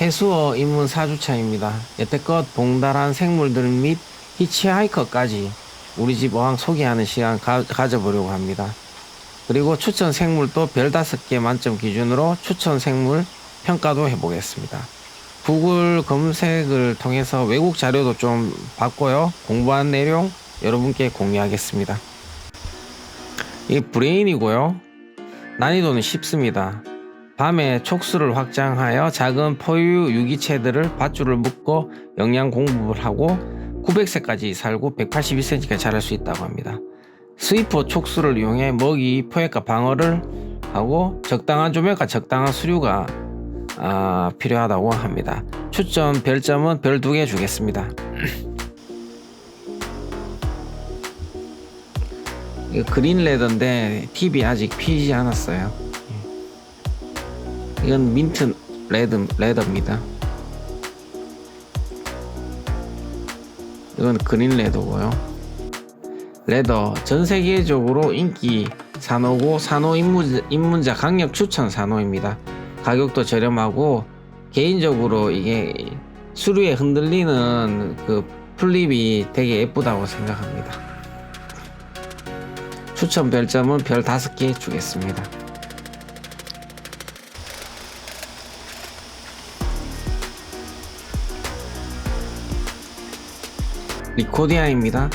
해수어 입문 4주차입니다. 여태껏 봉달한 생물들 및 히치하이커까지 우리 집 어항 소개하는 시간 가, 가져보려고 합니다. 그리고 추천 생물도 별 5개 만점 기준으로 추천 생물 평가도 해보겠습니다. 구글 검색을 통해서 외국 자료도 좀 봤고요. 공부한 내용 여러분께 공유하겠습니다. 이 브레인이고요. 난이도는 쉽습니다. 밤에 촉수를 확장하여 작은 포유 유기체들을 밧줄을 묶고 영양 공급을 하고 900세까지 살고 181cm까지 자랄 수 있다고 합니다. 스위퍼 촉수를 이용해 먹이 포획과 방어를 하고 적당한 조명과 적당한 수류가 아, 필요하다고 합니다. 추천 별점은 별 두 개 주겠습니다. 그린 레더인데 팁이 아직 피지 않았어요. 이건 민트 레드 레더입니다. 이건 그린 레더고요. 레더 전 세계적으로 인기 산호고 산호 입문자, 입문자 강력 추천 산호입니다. 가격도 저렴하고 개인적으로 이게 수류에 흔들리는 그 플립이 되게 예쁘다고 생각합니다. 추천 별점은 별 5개 주겠습니다. 리코디아입니다.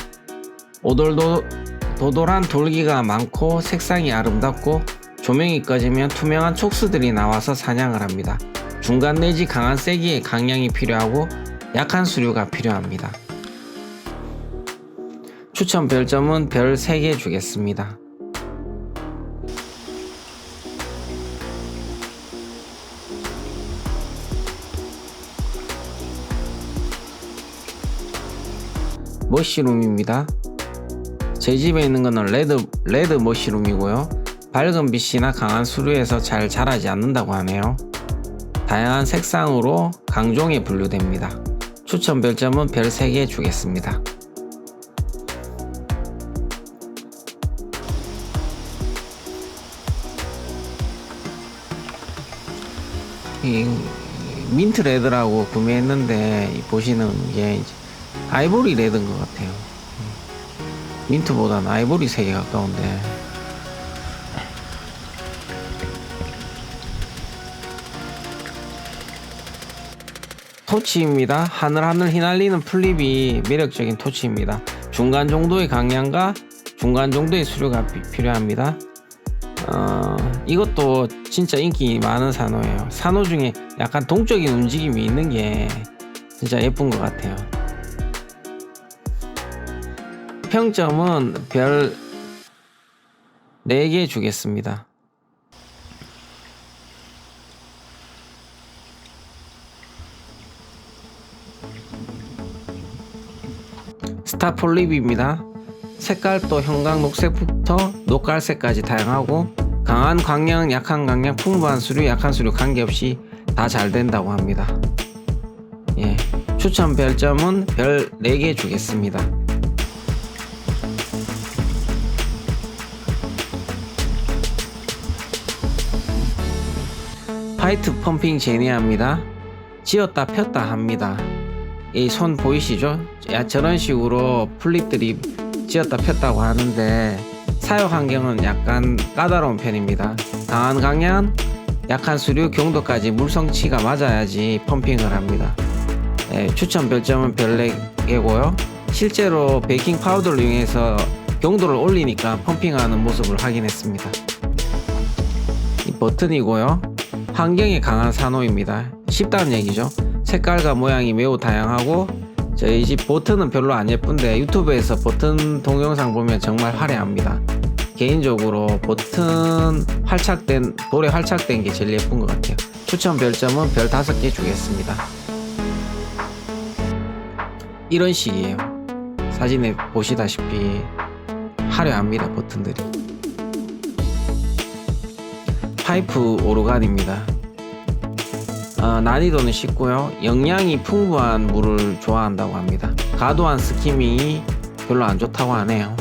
오돌도 도돌한 돌기가 많고 색상이 아름답고 조명이 꺼지면 투명한 촉수들이 나와서 사냥을 합니다. 중간 내지 강한 세기의 강량이 필요하고 약한 수류가 필요합니다. 추천 별점은 별 3개 주겠습니다. 머시룸입니다. 제 집에 있는 거는 레드, 레드 머시룸이고요. 밝은 빛이나 강한 수류에서 잘 자라지 않는다고 하네요. 다양한 색상으로 강종에 분류됩니다. 추천 별점은 별 3개 주겠습니다. 이 민트 레드라고 구매했는데 이 보시는 게 이제 아이보리 레드인 것 같아요. 민트보다는 아이보리 색에 가까운데 토치입니다. 하늘하늘 휘날리는 플립이 매력적인 토치입니다. 중간 정도의 강량과 중간 정도의 수류가 피- 필요합니다. 어, 이것도 진짜 인기 많은 산호예요. 산호 중에 약간 동적인 움직임이 있는 게 진짜 예쁜 것 같아요. 평점은 별 4개 주겠습니다. 스타 폴립입니다. 색깔도 형광 녹색부터 녹갈색까지 다양하고 강한 광량, 약한 광량, 풍부한 수류, 약한 수류 관계없이 다 잘 된다고 합니다. 예, 추천 별점은 별 4개 주겠습니다. 화이트 펌핑 제니아입니다. 지었다 폈다 합니다. 이 손 보이시죠? 야, 저런 식으로 플립들이 지었다 폈다고 하는데 사용 환경은 약간 까다로운 편입니다. 강한 강약, 약한 수류, 경도까지 물성치가 맞아야지 펌핑을 합니다. 예, 추천 별점은 별 4개고요. 실제로 베이킹 파우더를 이용해서 경도를 올리니까 펌핑하는 모습을 확인했습니다. 이 버튼이고요. 환경에 강한 산호입니다. 쉽다는 얘기죠. 색깔과 모양이 매우 다양하고 저희 집 버튼은 별로 안 예쁜데 유튜브에서 버튼 동영상 보면 정말 화려합니다. 개인적으로 버튼 활착된 돌에 활착된 게 제일 예쁜 것 같아요. 추천 별점은 별 5개 주겠습니다. 이런 식이에요. 사진에 보시다시피 화려합니다 버튼들이. 파이프 오르간입니다. 어, 난이도는 쉽고요. 영양이 풍부한 물을 좋아한다고 합니다. 과도한 스키밍이 별로 안 좋다고 하네요.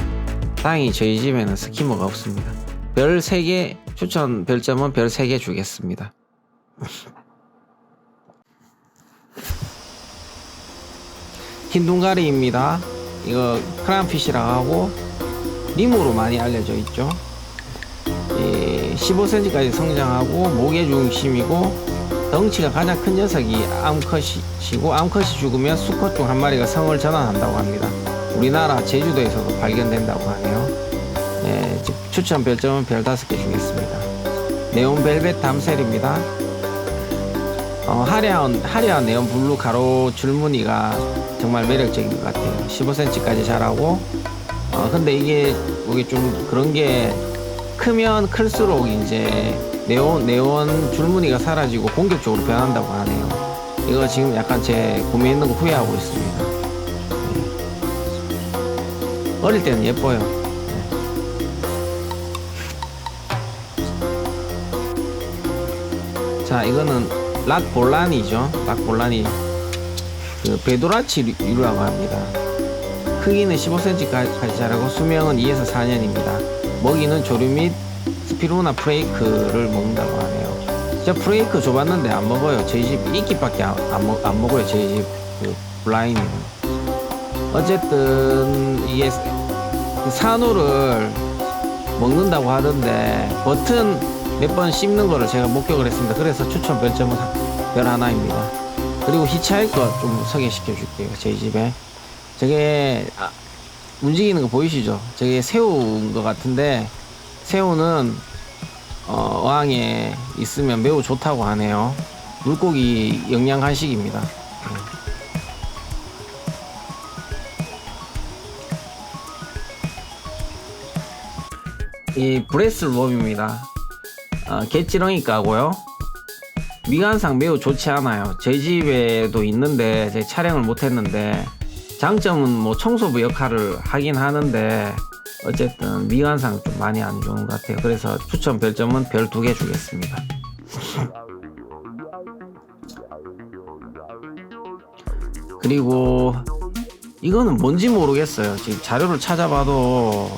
다행히 저희 집에는 스키머가 없습니다. 별 3개 추천 별점은 별 3개 주겠습니다. 흰 둥가리입니다. 이거 크라운피시라고 하고 림으로 많이 알려져 있죠. 15cm까지 성장하고 목의 중심이고 덩치가 가장 큰 녀석이 암컷이고 암컷이 죽으면 수컷 중 한 마리가 성을 전환한다고 합니다. 우리나라 제주도에서도 발견된다고 하네요. 네, 즉, 추천 별점은 별 5개 주겠습니다. 네온 벨벳 담셀입니다. 어, 화려한, 화려한 네온 블루 가로 줄무늬가 정말 매력적인 것 같아요. 15cm까지 자라고, 어, 근데 이게, 이게 좀 그런 게 크면 클수록 이제 네온, 네온 줄무늬가 사라지고 공격적으로 변한다고 하네요. 이거 지금 약간 제 구매했는 거 후회하고 있습니다. 네. 어릴 때는 예뻐요. 네. 자, 이거는 락볼란이죠. 락볼란이. 그 베도라치 유라고 합니다. 크기는 15cm까지 자라고 수명은 2에서 4년입니다. 먹이는 조류 및 스피루나 프레이크를 먹는다고 하네요. 제가 프레이크 줘봤는데 안 먹어요. 저희 집 이끼밖에 안, 안, 먹, 안 먹어요. 저희 집 그 블라인은. 어쨌든 이게 그 산호를 먹는다고 하던데 버튼 몇 번 씹는 거를 제가 목격을 했습니다. 그래서 추천 별점은 별 하나입니다. 그리고 히치하이커 좀 소개시켜 줄게요. 저희 집에. 저게 아, 움직이는 거 보이시죠? 저게 새우인 것 같은데 새우는 어, 어항에 있으면 매우 좋다고 하네요. 물고기 영양 간식입니다. 이 브레스 롭입니다. 어, 개찌렁이 까고요. 미관상 매우 좋지 않아요. 제 집에도 있는데 제 촬영을 못했는데 장점은 뭐 청소부 역할을 하긴 하는데 어쨌든 미관상 좀 많이 안 좋은 것 같아요. 그래서 추천 별점은 별 두 개 주겠습니다. 그리고 이거는 뭔지 모르겠어요. 지금 자료를 찾아봐도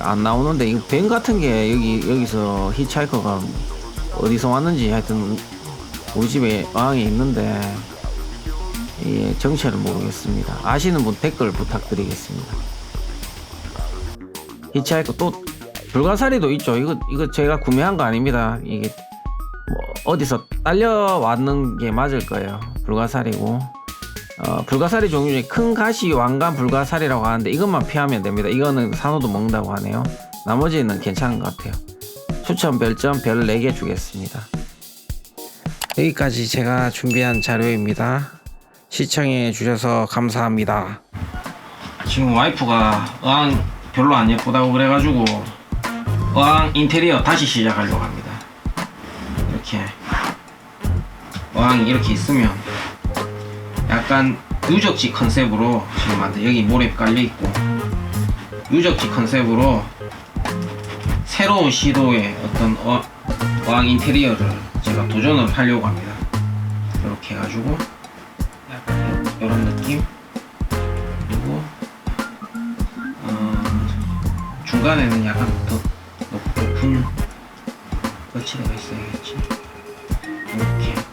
안 나오는데 이거 뱀 같은 게 여기 여기서 히치하이커가 어디서 왔는지 하여튼 우리 집에 어항에 있는데 예, 정체를 모르겠습니다. 아시는 분 댓글 부탁드리겠습니다. 히치하이커 또 불가사리도 있죠. 이거 이거 제가 구매한 거 아닙니다. 이게 뭐 어디서 딸려왔는 게 맞을 거예요. 불가사리고 어, 불가사리 종류 중에 큰 가시 왕관 불가사리라고 하는데 이것만 피하면 됩니다. 이거는 산호도 먹는다고 하네요. 나머지는 괜찮은 것 같아요. 추천 별점 별 4개 주겠습니다. 여기까지 제가 준비한 자료입니다. 시청해 주셔서 감사합니다. 지금 와이프가 어항 별로 안 예쁘다고 그래가지고 어항 인테리어 다시 시작하려고 합니다. 이렇게 어항이 이렇게 있으면 약간 유적지 컨셉으로 지금 만든 여기 모래 깔려 있고 유적지 컨셉으로 새로운 시도의 어떤 어, 어항 인테리어를 제가 도전을 하려고 합니다. 이렇게 해가지고 약간 이런 느낌? 그리고 어, 중간에는 약간 더 높은 거치대가 있어야겠지? 이렇게.